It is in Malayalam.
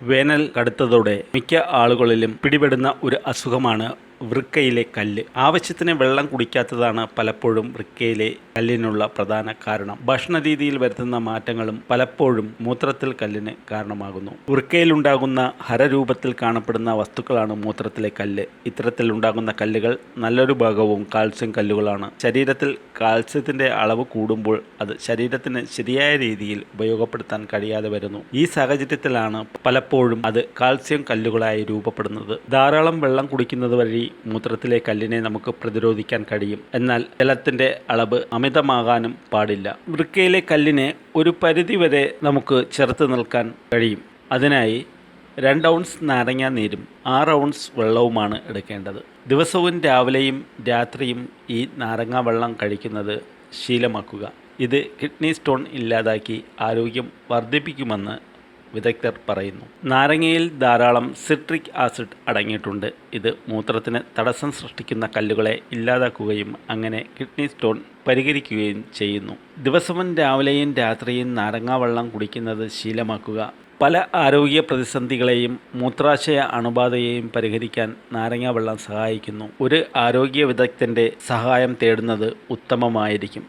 വേനൽ കടുത്തതോടെ മിക്ക ആളുകളിലും പിടിപെടുന്ന ഒരു അസുഖമാണ് വൃക്കയിലെ കല്ല്. ആവശ്യത്തിന് വെള്ളം കുടിക്കാത്തതാണ് പലപ്പോഴും വൃക്കയിലെ കല്ലിനുള്ള പ്രധാന കാരണം. ഭക്ഷണ രീതിയിൽ വരുത്തുന്ന മാറ്റങ്ങളും പലപ്പോഴും മൂത്രത്തിൽ കല്ലിന് കാരണമാകുന്നു. വൃക്കയിലുണ്ടാകുന്ന ഹരരൂപത്തിൽ കാണപ്പെടുന്ന വസ്തുക്കളാണ് മൂത്രത്തിലെ കല്ല്. ഇത്തരത്തിലുണ്ടാകുന്ന കല്ലുകൾ നല്ലൊരു ഭാഗവും കാൽസ്യം കല്ലുകളാണ്. ശരീരത്തിൽ കാൽസ്യത്തിന്റെ അളവ് കൂടുമ്പോൾ അത് ശരീരത്തിന് ശരിയായ രീതിയിൽ ഉപയോഗപ്പെടുത്താൻ കഴിയാതെ വരുന്നു. ഈ സാഹചര്യത്തിലാണ് പലപ്പോഴും അത് കാൽസ്യം കല്ലുകളായി രൂപപ്പെടുന്നത്. ധാരാളം വെള്ളം കുടിക്കുന്നത് വഴി മൂത്രത്തിലെ കല്ലിനെ നമുക്ക് പ്രതിരോധിക്കാൻ കഴിയും. എന്നാൽ ജലത്തിന്റെ അളവ് അമിതമാകാനും പാടില്ല. വൃക്കയിലെ കല്ലിനെ ഒരു പരിധിവരെ നമുക്ക് ചെറുത്ത് നിൽക്കാൻ കഴിയും. അതിനായി രണ്ട് ഔൺസ് നാരങ്ങ നീരും ആറ് ഔൺസ് വെള്ളവുമാണ് എടുക്കേണ്ടത്. ദിവസവും രാവിലെയും രാത്രിയും ഈ നാരങ്ങ വെള്ളം കഴിക്കുന്നത് ശീലമാക്കുക. ഇത് കിഡ്നി സ്റ്റോൺ ഇല്ലാതാക്കി ആരോഗ്യം വർദ്ധിപ്പിക്കുമെന്ന് വിദഗ്ധർ പറയുന്നു. നാരങ്ങയിൽ ധാരാളം സിട്രിക് ആസിഡ് അടങ്ങിയിട്ടുണ്ട്. ഇത് മൂത്രത്തിന് തടസ്സം സൃഷ്ടിക്കുന്ന കല്ലുകളെ ഇല്ലാതാക്കുകയും അങ്ങനെ കിഡ്നി സ്റ്റോൺ പരിഹരിക്കുകയും ചെയ്യുന്നു. ദിവസവും രാവിലെയും രാത്രിയും നാരങ്ങാവെള്ളം കുടിക്കുന്നത് ശീലമാക്കുക. പല ആരോഗ്യ പ്രതിസന്ധികളെയും മൂത്രാശയ അണുബാധയെയും പരിഹരിക്കാൻ നാരങ്ങാവെള്ളം സഹായിക്കുന്നു. ഒരു ആരോഗ്യ വിദഗ്ധന്റെ സഹായം തേടുന്നത് ഉത്തമമായിരിക്കും.